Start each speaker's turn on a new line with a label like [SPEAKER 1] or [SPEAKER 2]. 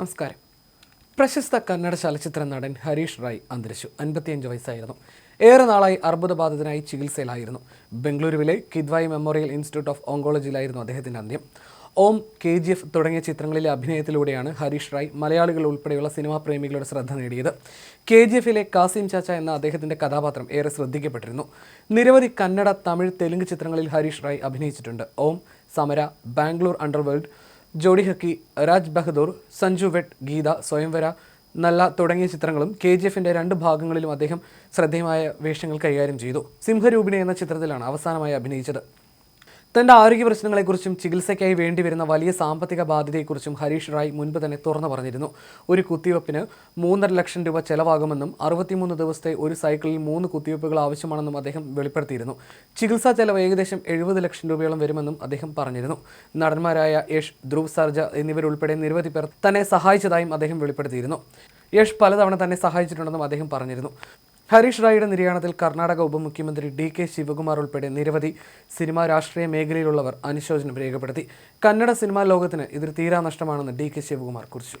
[SPEAKER 1] നമസ്കാരം. പ്രശസ്ത കന്നഡ ചലച്ചിത്ര നടൻ ഹരീഷ് റായ് അന്തരിച്ചു. അൻപത്തിയഞ്ച് വയസ്സായിരുന്നു. ഏറെ നാളായി അർബുദബാധിതനായി ചികിത്സയിലായിരുന്നു. ബംഗളൂരുവിലെ കിദ്വായി മെമ്മോറിയൽ ഇൻസ്റ്റിറ്റ്യൂട്ട് ഓഫ് ഓങ്കോളജിയിലായിരുന്നു അദ്ദേഹത്തിന്റെ അന്ത്യം. ഓം കെ ജി എഫ് തുടങ്ങിയ ചിത്രങ്ങളിലെ അഭിനയത്തിലൂടെയാണ് ഹരീഷ് റായ് മലയാളികൾ ഉൾപ്പെടെയുള്ള സിനിമാ പ്രേമികളുടെ ശ്രദ്ധ നേടിയത്. കെ ജി എഫിലെ കാസിം ചാച്ച എന്ന അദ്ദേഹത്തിന്റെ കഥാപാത്രം ഏറെ ശ്രദ്ധിക്കപ്പെട്ടിരുന്നു. നിരവധി കന്നഡ തമിഴ് തെലുങ്ക് ചിത്രങ്ങളിൽ ഹരീഷ് റായ് അഭിനയിച്ചിട്ടുണ്ട്. ഓം സമര ബാംഗ്ലൂർ അണ്ടർവേൾഡ് ജോഡി ഹക്കി രാജ് ബഹദൂർ സഞ്ജു വെട്ട് ഗീത സ്വയംവര നല്ല തുടങ്ങിയ ചിത്രങ്ങളും കെ ജി എഫിന്റെ രണ്ട് ഭാഗങ്ങളിലും അദ്ദേഹം ശ്രദ്ധേയമായ വേഷങ്ങൾ കൈകാര്യം ചെയ്തു. സിംഹരൂപിണി എന്ന ചിത്രത്തിലാണ് അവസാനമായി അഭിനയിച്ചത്. തന്റെ ആരോഗ്യ പ്രശ്നങ്ങളെക്കുറിച്ചും ചികിത്സയ്ക്കായി വേണ്ടിവരുന്ന വലിയ സാമ്പത്തിക ബാധ്യതയെക്കുറിച്ചും ഹരീഷ് റായ് മുൻപ് തന്നെ തുറന്നു പറഞ്ഞിരുന്നു. ഒരു കുത്തിവയ്പ്പിന് മൂന്നര ലക്ഷം രൂപ ചെലവാകുമെന്നും അറുപത്തിമൂന്ന് ദിവസത്തെ ഒരു സൈക്കിളിൽ മൂന്ന് കുത്തിവയ്പ്പുകൾ ആവശ്യമാണെന്നും അദ്ദേഹം വെളിപ്പെടുത്തിയിരുന്നു. ചികിത്സാ ചെലവ് ഏകദേശം എഴുപത് ലക്ഷം രൂപയോളം വരുമെന്നും അദ്ദേഹം പറഞ്ഞിരുന്നു. നടന്മാരായ യഷ് ധ്രുവ് സർജ എന്നിവരുൾപ്പെടെ നിരവധി പേർ തന്നെ സഹായിച്ചതായും അദ്ദേഹം വെളിപ്പെടുത്തിയിരുന്നു. യഷ് പലതവണ തന്നെ സഹായിച്ചിട്ടുണ്ടെന്നും അദ്ദേഹം പറഞ്ഞിരുന്നു. ഹരീഷ് റായിയുടെ നിര്യാണത്തിൽ കർണാടക ഉപമുഖ്യമന്ത്രി ഡി കെ ശിവകുമാർ ഉൾപ്പെടെ നിരവധി സിനിമാ രാഷ്ട്രീയ മേഖലയിലുള്ളവർ അനുശോചനം രേഖപ്പെടുത്തി. കന്നഡ സിനിമാ ലോകത്തിന് ഇതൊരു തീരാനഷ്ടമാണെന്ന് ഡി കെ ശിവകുമാർ കുറിച്ചു.